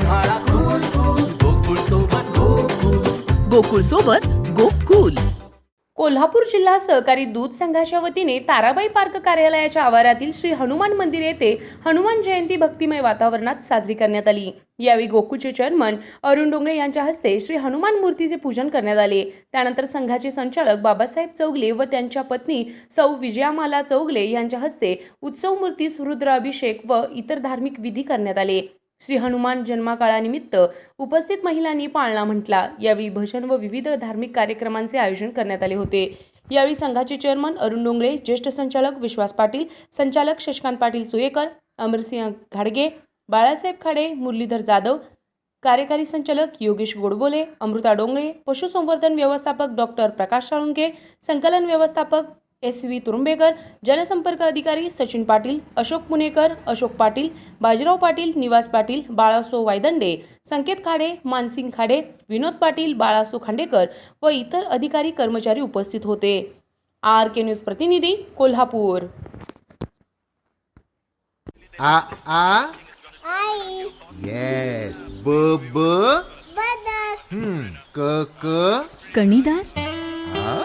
उन्हाळा cool cool Gokul सोबत गोकुल. गोकुळ सोबत गोकुल. कोल्हापूर जिल्हा सहकारी दूध संघाच्या वतीने ताराबाई पार्क कार्यालयाच्या आवारातील श्री हनुमान मंदिर येथे हनुमान जयंती भक्तिमय वातावरणात साजरी करण्यात आली. यावेळी गोकुचे चेअरमन अरुण डोंगरे यांच्या हस्ते श्री हनुमान मूर्तीचे पूजन करण्यात आले. त्यानंतर संघाचे संचालक बाबासाहेब चौगले व त्यांच्या पत्नी सौ विजयामाला चौगले यांच्या हस्ते उत्सव मूर्तीस रुद्राभिषेक व इतर धार्मिक विधी करण्यात आले. श्री हनुमान जन्माकाळानिमित्त उपस्थित महिलांनी पाळणा म्हटला. यावेळी भजन व विविध धार्मिक कार्यक्रमांचे आयोजन करण्यात आले होते. यावेळी संघाचे चेअरमन अरुण डोंगळे ज्येष्ठ संचालक विश्वास पाटील संचालक शशकांत पाटील सुयेकर अमरसिंह घाडगे बाळासाहेब खाडे मुरलीधर जाधव कार्यकारी संचालक योगेश गोडबोले अमृता डोंगळे पशुसंवर्धन व्यवस्थापक डॉक्टर प्रकाश साळुंके संकलन व्यवस्थापक एस व्ही तुरुंबेकर जनसंपर्क अधिकारी सचिन पाटील अशोक पुणेकर अशोक पाटील बाजीराव पाटील निवास पाटील बाळासो वायदंडे संकेत खाडे मानसिंग खाडे विनोद पाटील बाळासो खांडेकर व इतर अधिकारी कर्मचारी उपस्थित होते. आर के न्यूज प्रतिनिधी कोल्हापूर. आ आ? आई. येस ब ब? बदक. हम्म. क क? कणीदार? आ